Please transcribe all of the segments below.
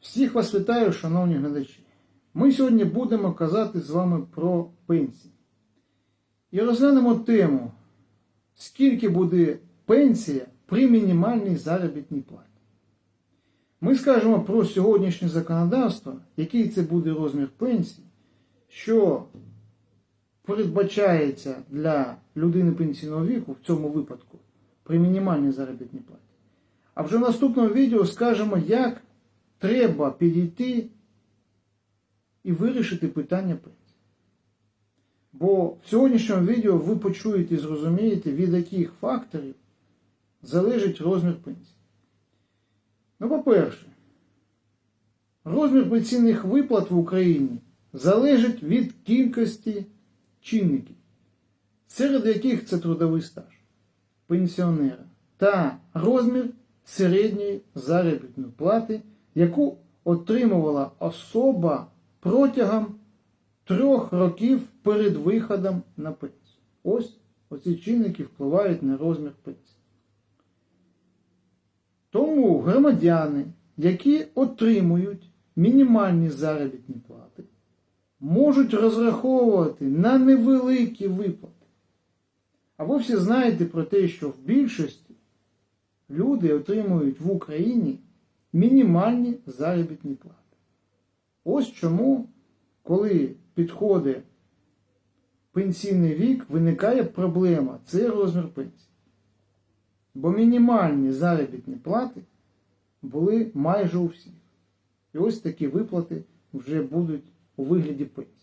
Всіх вас вітаю, шановні глядачі. Ми сьогодні будемо казати з вами про пенсії. І розглянемо тему, скільки буде пенсія при мінімальній заробітній платі. Ми скажемо про сьогоднішнє законодавство, який це буде розмір пенсії, що передбачається для людини пенсійного віку в цьому випадку при мінімальній заробітній платі. А вже в наступному відео скажемо, як треба підійти і вирішити питання пенсії. Бо в сьогоднішньому відео ви почуєте і зрозумієте, від яких факторів залежить розмір пенсії. Ну, по-перше, розмір пенсійних виплат в Україні залежить від кількості чинників, серед яких це трудовий стаж пенсіонера та розмір середньої заробітної плати, яку отримувала особа протягом трьох років перед виходом на пенсію. Ось оці чинники впливають на розмір пенсії. Тому громадяни, які отримують мінімальні заробітні плати, можуть розраховувати на невеликі виплати. А ви всі знаєте про те, що в більшості люди отримують в Україні мінімальні заробітні плати. Ось чому, коли підходить пенсійний вік, виникає проблема це розмір пенсії. Бо мінімальні заробітні плати були майже у всіх. І ось такі виплати вже будуть у вигляді пенсії.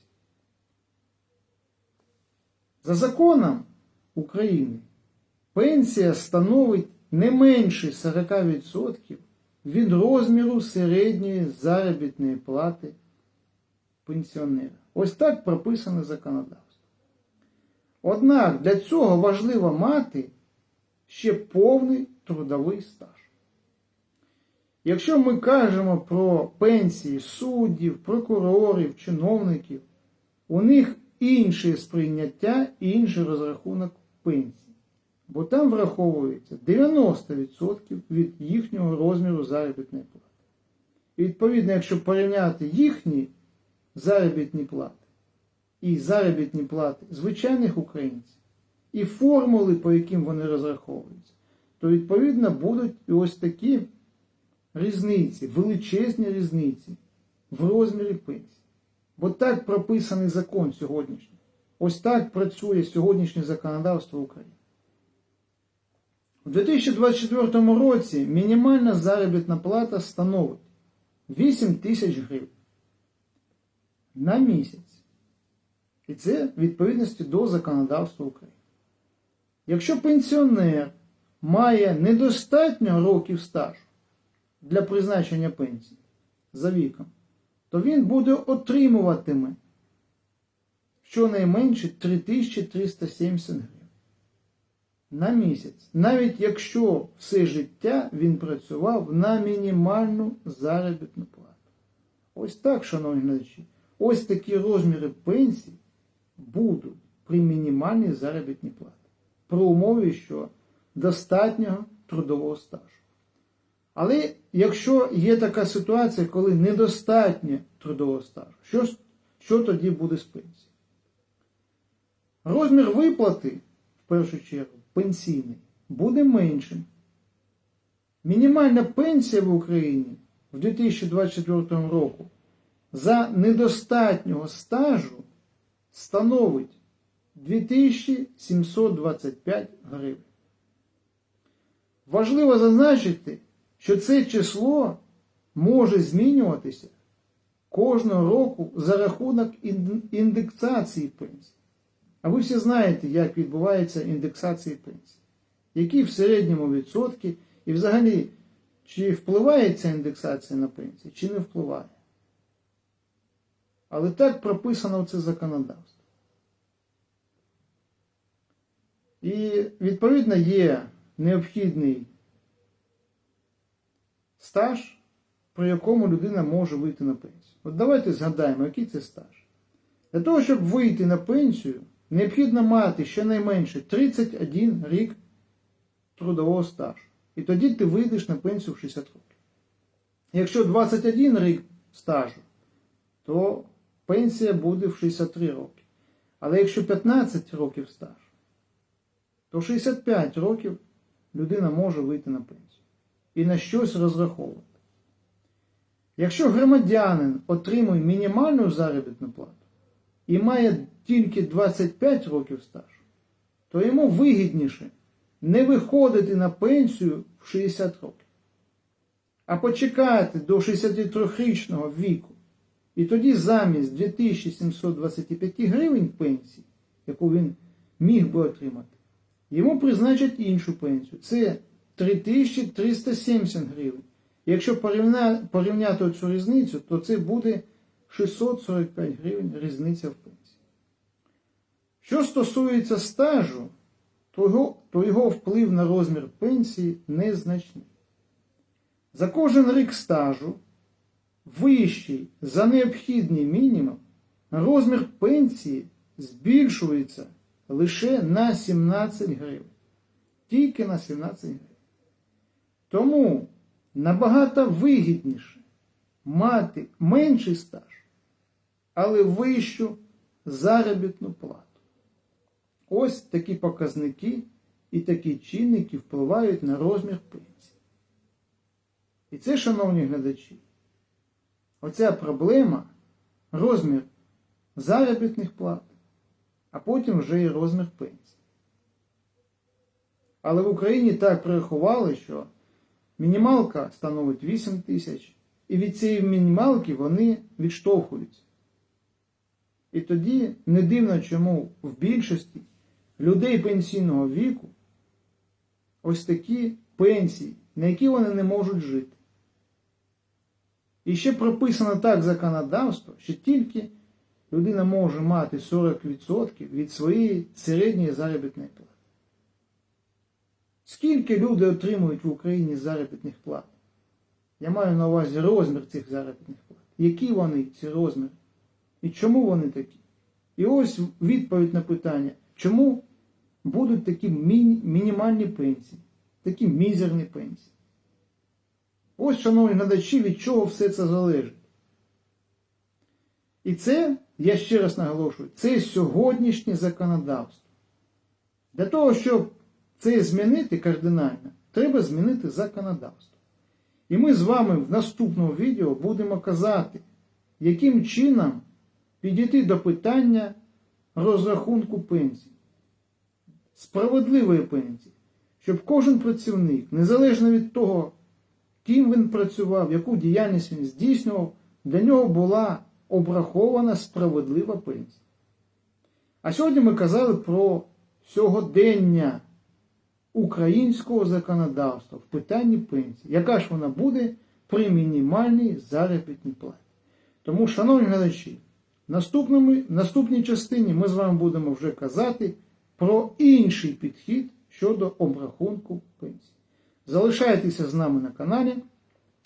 За законом України пенсія становить не менше 40% від розміру середньої заробітної плати пенсіонера. Ось так прописане законодавство. Однак для цього важливо мати ще повний трудовий стаж. Якщо ми кажемо про пенсії суддів, прокурорів, чиновників, у них інше сприйняття і інший розрахунок пенсії. Бо там враховується 90% від їхнього розміру заробітної плати. І відповідно, якщо порівняти їхні заробітні плати і заробітні плати звичайних українців, і формули, по яким вони розраховуються, то відповідно будуть ось такі різниці, величезні різниці в розмірі пенсії. Бо так прописаний закон сьогоднішній. Ось так працює сьогоднішнє законодавство України. У 2024 році мінімальна заробітна плата становить 8 тисяч гривень на місяць. І це в відповідності до законодавства України. Якщо пенсіонер має недостатньо років стажу для призначення пенсії за віком, то він буде отримуватиме щонайменше 3370 гривень на місяць, навіть якщо все життя він працював на мінімальну заробітну плату. Ось так, шановні глядачі, ось такі розміри пенсій будуть при мінімальній заробітній платі. При умові, що достатнього трудового стажу. Але якщо є така ситуація, коли недостатньо трудового стажу, що, що тоді буде з пенсією? Розмір виплати, в першу чергу, пенсійний, буде меншим. Мінімальна пенсія в Україні в 2024 року за недостатнього стажу становить 2725 гривень. Важливо зазначити, що це число може змінюватися кожного року за рахунок індексації пенсій. А ви всі знаєте, як відбувається індексація пенсій, які в середньому відсотки, і взагалі, чи впливає ця індексація на пенсії, чи не впливає. Але так прописано в це законодавство. І відповідно є необхідний стаж, при якому людина може вийти на пенсію. От давайте згадаємо, який це стаж. Для того, щоб вийти на пенсію, необхідно мати щонайменше 31 рік трудового стажу. І тоді ти вийдеш на пенсію в 60 років. Якщо 21 рік стажу, то пенсія буде в 63 роки. Але якщо 15 років стажу, то 65 років людина може вийти на пенсію і на щось розраховувати. Якщо громадянин отримує мінімальну заробітну плату і має тільки 25 років стажу, то йому вигідніше не виходити на пенсію в 60 років, а почекати до 63-річного віку. І тоді замість 2725 гривень пенсії, яку він міг би отримати, йому призначать іншу пенсію. Це 3370 гривень. Якщо порівняти цю різницю, то це буде 645 гривень різниця в пенсії. Що стосується стажу, то його, то його вплив на розмір пенсії незначний. За кожен рік стажу вищий за необхідний мінімум, розмір пенсії збільшується лише на 17 гривень. Тільки на 17 гривень. Тому набагато вигідніше мати менший стаж, але вищу заробітну плату. Ось такі показники і такі чинники впливають на розмір пенсії. І це, шановні глядачі, оця проблема розмір заробітних плат, а потім вже і розмір пенсії. Але в Україні так прорахували, що мінімалка становить 8 тисяч, і від цієї мінімалки вони відштовхуються. І тоді не дивно, чому в більшості людей пенсійного віку ось такі пенсії, на які вони не можуть жити. І ще прописано так законодавство, що тільки людина може мати 40% від своєї середньої заробітної плати. Скільки люди отримують в Україні заробітних плат? Я маю на увазі розмір цих заробітних плат. Які вони, ці розміри? І чому вони такі? І ось відповідь на питання, чому будуть такі міні- мінімальні пенсії, такі мізерні пенсії. Ось, шановні глядачі, від чого все це залежить. І це, я ще раз наголошую, це сьогоднішнє законодавство. Для того, щоб це змінити кардинально, треба змінити законодавство. І ми з вами в наступному відео будемо казати, яким чином підійти до питання розрахунку пенсій, справедливої пенсії, щоб кожен працівник, незалежно від того, ким він працював, яку діяльність він здійснював, для нього була обрахована справедлива пенсія. А сьогодні ми казали про сьогодення українського законодавства в питанні пенсії. Яка ж вона буде при мінімальній заробітній платі? Тому, шановні глядачі, в наступному, наступній частині ми з вами будемо вже казати про інший підхід щодо обрахунку пенсії. Залишайтеся з нами на каналі,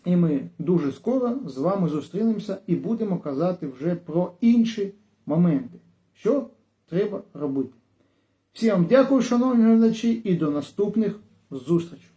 і ми дуже скоро з вами зустрінемося і будемо казати вже про інші моменти, що треба робити. Всім вам дякую, шановні глядачі, і до наступних зустрічей.